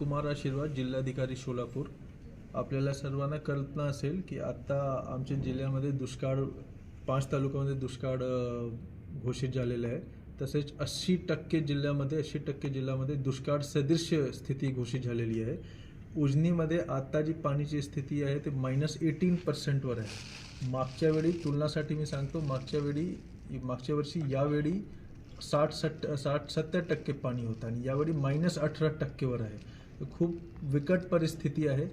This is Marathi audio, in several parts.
कुमार आशीर्वाद जिल्हाधिकारी सोलापूर. आपल्याला सर्वांना कल्पना असेल की आत्ता आमच्या जिल्ह्यामध्ये दुष्काळ पाच तालुक्यामध्ये दुष्काळ घोषित झालेला आहे. तसेच अस्सी टक्के जिल्ह्यामध्ये ऐंशी टक्के जिल्ह्यामध्ये दुष्काळ सदृश स्थिती घोषित झालेली आहे. उजनीमध्ये आत्ता जी पाणीची स्थिती आहे ते मायनस एटीन पर्सेंटवर आहे. मागच्या वेळी तुलनासाठी मी सांगतो मागच्या वेळी मागच्या वर्षी यावेळी साठ सट साठ सत्तर टक्के पाणी होतं आणि यावेळी मायनस अठरा टक्केवर आहे. खूप विकट परिस्थिती आहे.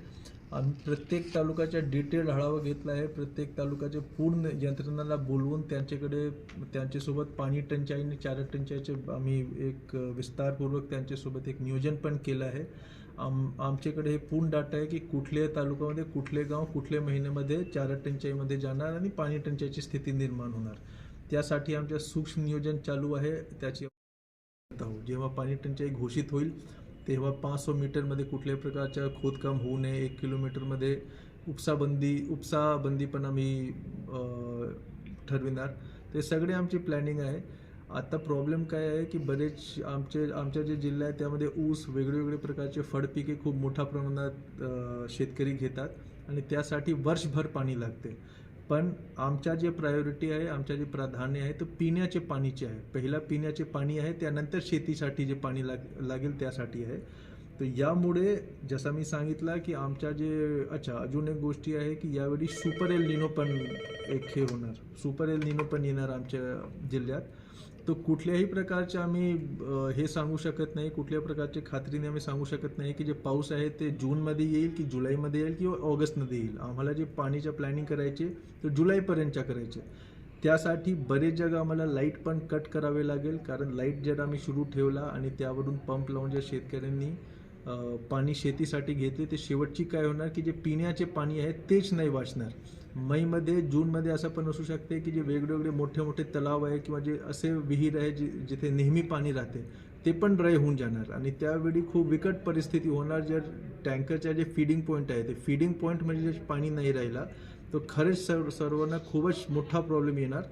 आम्ही प्रत्येक तालुक्याच्या डिटेल आढावा घेतला आहे. प्रत्येक तालुक्याचे पूर्ण यंत्रणाला बोलवून त्यांच्याकडे त्यांच्यासोबत पाणी टंचाई आणि चारा टंचाईचे आम्ही एक विस्तारपूर्वक त्यांच्यासोबत एक नियोजन पण केलं आहे. आम आमच्याकडे हे पूर्ण डाटा आहे की कुठल्या तालुक्यामध्ये कुठले गाव कुठल्या महिन्यामध्ये चारा टंचाईमध्ये जाणार आणि पाणी टंचाईची स्थिती निर्माण होणार. त्यासाठी आमच्या सूक्ष्म नियोजन चालू आहे. त्याची जेव्हा पाणी टंचाई घोषित होईल तेव्हा पाच सौ मीटरमध्ये कुठल्याही प्रकारच्या खोदकाम होऊ नये. एक किलोमीटरमध्ये उपसाबंदी उपसाबंदी पण आम्ही ठरविणार. ते सगळे आमची प्लॅनिंग आहे. आता प्रॉब्लेम काय आहे की बरेच आमचे आमच्या जे जिल्हा आहे त्यामध्ये ऊस वेगवेगळे प्रकारचे फळपिके खूप मोठ्या प्रमाणात शेतकरी घेतात. आणि त्यासाठी वर्षभर पाणी लागते. पण आमच्या जे प्रायोरिटी आहे आमच्या जे प्राधान्य आहे ते पिण्याचे पाणीचे आहे. पहिला पिण्याचे पाणी आहे त्यानंतर शेतीसाठी जे पाणी लाग लागेल त्यासाठी आहे. तर यामुळे जसा मी सांगितला की आमच्या जे अच्छा अजून एक गोष्टी आहे की यावेळी सुपर एल निनो पण एक हे होणार. सुपर एल निनो पण येणार आमच्या जिल्ह्यात. तर कुठल्याही प्रकारचे आम्ही हे सांगू शकत नाही कुठल्या प्रकारचे खात्रीने आम्ही सांगू शकत नाही की जे पाऊस आहे ते जूनमध्ये येईल की जुलैमध्ये येईल किंवा ऑगस्टमध्ये येईल. आम्हाला जे पाणीच्या प्लॅनिंग करायचे तर जुलैपर्यंतच्या करायचे. त्यासाठी बरेच जग आम्हाला लाइट पण कट करावे लागेल कारण लाइट जर आम्ही सुरू ठेवला आणि त्यावरून पंप लावून ज्या शेतकऱ्यांनी पाणी शेतीसाठी घेतले ते शेवटची काय होणार की जे पिण्याचे पाणी आहे तेच नाही वाचणार. मईमध्ये जूनमध्ये असं पण असू शकते की जे वेगवेगळे मोठे मोठे तलाव आहे किंवा जे असे विहीर आहे जे जिथे नेहमी पाणी राहते ते पण ड्राय होऊन जाणार. आणि त्यावेळी खूप विकट परिस्थिती होणार जर टँकरच्या जे फिडिंग पॉईंट आहे ते फिडिंग पॉईंट म्हणजे जे पाणी नाही राहिला तर खरेच सर्व सर्वांना खूपच मोठा प्रॉब्लेम येणार.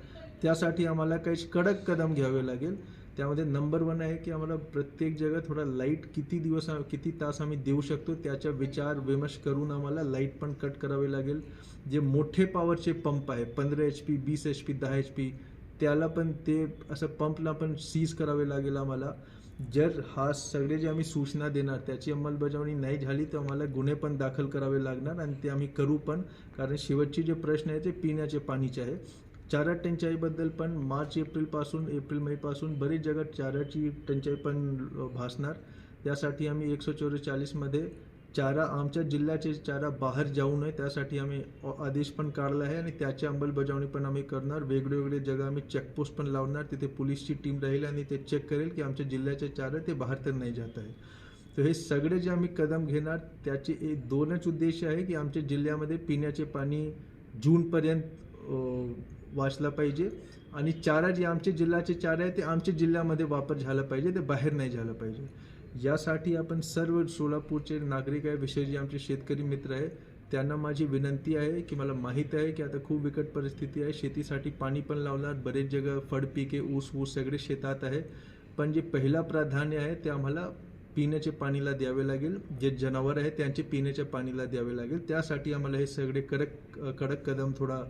त्यासाठी आम्हाला काही कडक कदम घ्यावे लागेल. त्यामध्ये नंबर वन आहे की आम्हाला प्रत्येक जगात थोडा लाइट किती दिवस किती तास आम्ही देऊ शकतो त्याचा विचार विमर्श करून आम्हाला लाइट पण कट करावे लागेल. जे मोठे पॉवरचे पंप आहे पंधरा एच पी वीस एच पी दहा एच पी त्याला पण ते असं पंपला पण सीज करावे लागेल आम्हाला. जर हा सगळे जे आम्ही सूचना देणार त्याची अंमलबजावणी नाही झाली तर आम्हाला गुन्हे पण दाखल करावे लागणार आणि ते आम्ही करू पण. कारण शेवटचे जे प्रश्न आहे ते पिण्याचे पाणीचे आहे. चारा टंचाईबद्दल पण मार्च एप्रिलपासून एप्रिल मेपासून बरीच जगात चाराची टंचाई पण भासणार. त्यासाठी आम्ही एकशे चौवेचाळीसमध्ये चारा आमच्या जिल्ह्याचे चारा बाहेर जाऊ नये त्यासाठी आम्ही आदेश पण काढला आहे आणि त्याची अंमलबजावणी पण आम्ही करणार. वेगवेगळे जगा आम्ही चेकपोस्ट पण लावणार. तिथे पोलीसची टीम राहील आणि ते चेक करेल की आमच्या जिल्ह्याचे चारा ते बाहेर तर नाही जात आहे. तर हे सगळे जे आम्ही कदम घेणार त्याचे एक दोनच उद्देश आहे की आमच्या जिल्ह्यामध्ये पिण्याचे पाणी जूनपर्यंत वाचला पाहिजे. आणि चारा जे आमचे जिल्ह्याचे चारा आहे ते आमच्या जिल्ह्यामध्ये वापर झाला पाहिजे ते बाहेर नाही झालं पाहिजे. यासाठी आपण सर्व सोलापूरचे नागरिक आहे विशेष जे आमचे शेतकरी मित्र आहे त्यांना माझी विनंती आहे की मला माहीत आहे की आता खूप बिकट परिस्थिती आहे. शेतीसाठी पाणी पण लावणार बरेच जगं फळपिके ऊस ऊस सगळे शेतात आहे. पण जे पहिला प्राधान्य आहे ते आम्हाला पिण्याचे पाणीला द्यावे लागेल. जे जनावर आहे त्यांचे पिण्याच्या पाणीला द्यावे लागेल. त्यासाठी आम्हाला हे सगळे कडक कडक कदम थोडा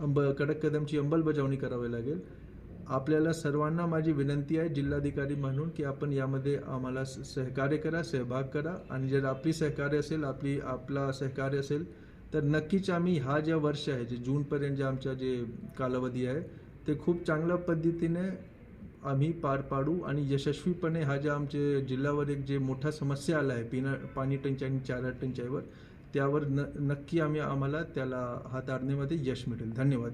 अंब कडक कदमची अंमलबजावणी करावी लागेल. आपल्याला सर्वांना माझी विनंती आहे जिल्हाधिकारी म्हणून की आपण यामध्ये आम्हाला स- सहकार्य करा सहभाग करा. आणि जर आपली सहकार्य असेल आपली आपला सहकार्य असेल तर नक्कीच आम्ही हा जे वर्ष आहे जे जूनपर्यंत जे आमचा जे कालावधी आहे ते खूप चांगल्या पद्धतीने आम्ही पार पाडू. आणि यशस्वीपणे हा ज्या आमचे जिल्ह्यावर एक जे मोठा समस्या आला आहे पिण्या पाणी टंचाई आणि चारा टंचाईवर त्यावर न नक्की आम्ही आम्हाला त्याला हाताळण्यामध्ये यश मिळेल. धन्यवाद.